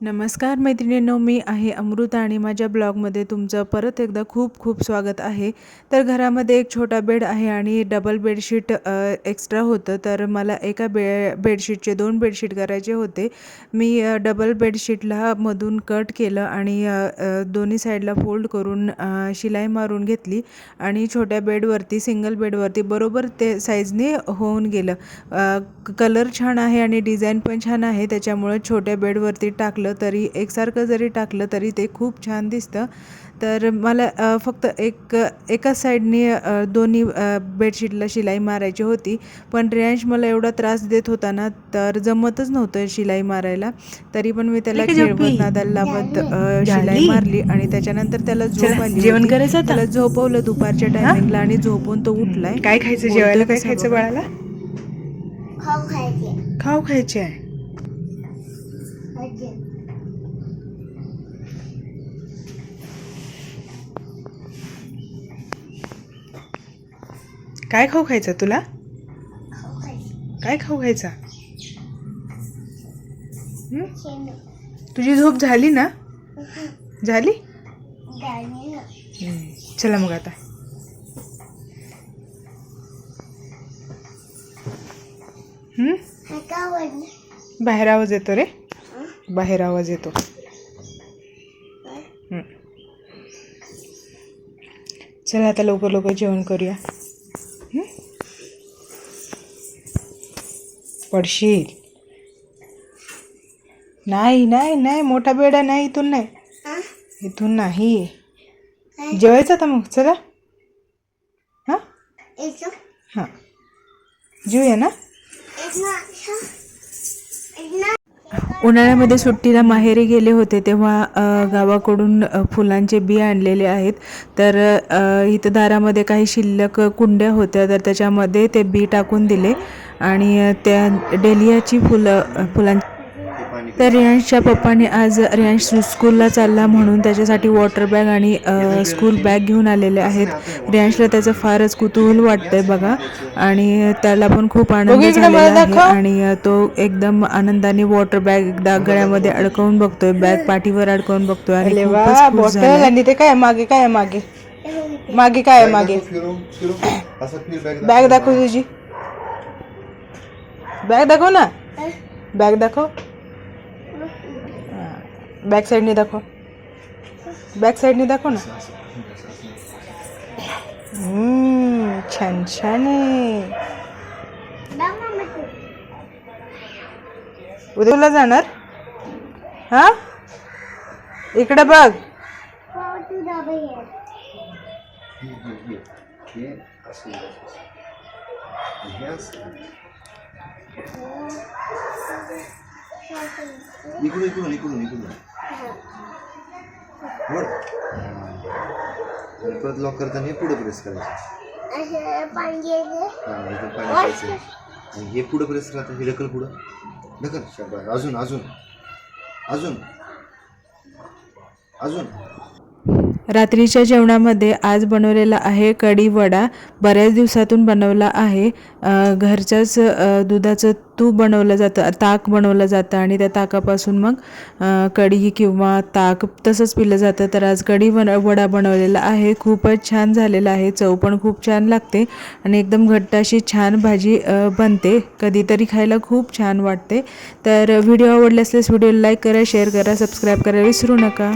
नमस्कार मैत्रिणींनो मी आहे अमृता आणि माझ्या ब्लॉगमध्ये तुमचं परत एकदा खूप खूप स्वागत आहे. तर घरामध्ये एक छोटा बेड आहे आणि डबल बेडशीट एक्स्ट्रा होतं. तर मला एका बे बेडशीटचे दोन बेडशीट करायचे होते. मी डबल बेडशीटला मधून कट केलं आणि दोन्ही साईडला फोल्ड करून शिलाई मारून घेतली आणि छोट्या बेडवरती सिंगल बेडवरती बरोबर ते साईजने होऊन गेलं. कलर छान आहे आणि डिझाईन पण छान आहे. त्याच्यामुळं छोट्या बेडवरती टाकलं तरी एकसारखं जरी टाकलं तरी ते खूप छान दिसतं तर मला फक्त एक एकाच साईडने दोन्ही बेडशीटला शिलाई मारायची होती पण रियांश मला एवढा त्रास देत होता ना तर जमतच नव्हतं शिलाई मारायला तरी पण मी त्याला खेळवत. नादाला लावत? शिलाई मारली आणि त्याच्यानंतर त्याला झोप आली जेवण होती. करायचं? त्याला झोपवलं दुपारच्या टायमिंगला आणि झोपून तो उठलाय काय खायचं जेवायला काय खायचं. बाळाला खाऊ खायचे खाऊ खायचे आहे काय खाऊ खायचं तुला? काय खाऊ खायचा? तुझी झोप झाली ना? झाली. चला मग आता. बाहेर आवाज येतो रे. बाहेर आवाज येतो. चला आता लवकर लवकर जेवण करूया. पडशील. नाही नाही नाही मोठा बेडा नाही इथून नाही? इथून नाही. जेवायचं आता मग चला. हां? हां. जेऊया ना. उन्हाळ्यामध्ये सुट्टीला माहेरी गेले होते तेव्हा गावाकडून फुलांचे बी आणलेले आहेत. तर इथं दारामध्ये काही शिल्लक कुंड्या होत्या तर त्याच्यामध्ये ते बी टाकून दिले. आणि त्या डेलियाची फुलं फुलां तर रियांशच्या पप्पाने आज रियांश स्कू- स्कूलला चालला म्हणून त्याच्यासाठी वॉटर बॅग आणि अ, स्कूल बॅग घेऊन आलेले आहेत. रियांशला त्याचं फारच कुतूहल वाटतंय बघा. आणि त्याला पण खूप आनंद झालेला आहे. आणि तो एकदम आनंदाने वॉटर बॅग एकदा गळ्यामध्ये अडकवून बघतोय. बॅग पाठीवर अडकवून बघतोय आणि खूपच ते काय मागे काय मागे? मागे काय आहे मागे? बॅग दाखव तुझी बॅग दाखव ना. बॅग दाखव. बॅक साईडने दाखव. बॅक साईडने दाखव ना. छान छान आहे. उद्याला जाणार? हा? इकडे बघ. इकडून इकडून इकडून इकडून वर आणि परत लॉक करताना हे पुढे प्रेस करायचं. असं पाणी घ्यायचं हा इथं पाणी प्यायचं. आणि हे पुढं प्रेस करायचं हे ढकल पुढं. ढकल. शाबास. अजून अजून. अजून. अजून. रात्रीच्या जेवणामध्ये आज बनवलेला आहे कढी वडा बऱ्याच दिवसातून बनवला आहे. घरच्याच दुधाचं तूप बनवलं जातं ताक बनवलं जातं आणि त्या ताकापासून मग कढी किंवा ताक तसंच पिलं जातं. तर आज कढी बन वडा बनवलेला आहे. खूपच छान झालेला आहे. चव पण खूप छान लागते आणि एकदम घट्ट अशी छान भाजी बनते. कधीतरी खायला खूप छान वाटते. तर व्हिडिओ आवडले असल्यास व्हिडिओला लाईक करा शेअर करा सबस्क्राईब करायला विसरू नका.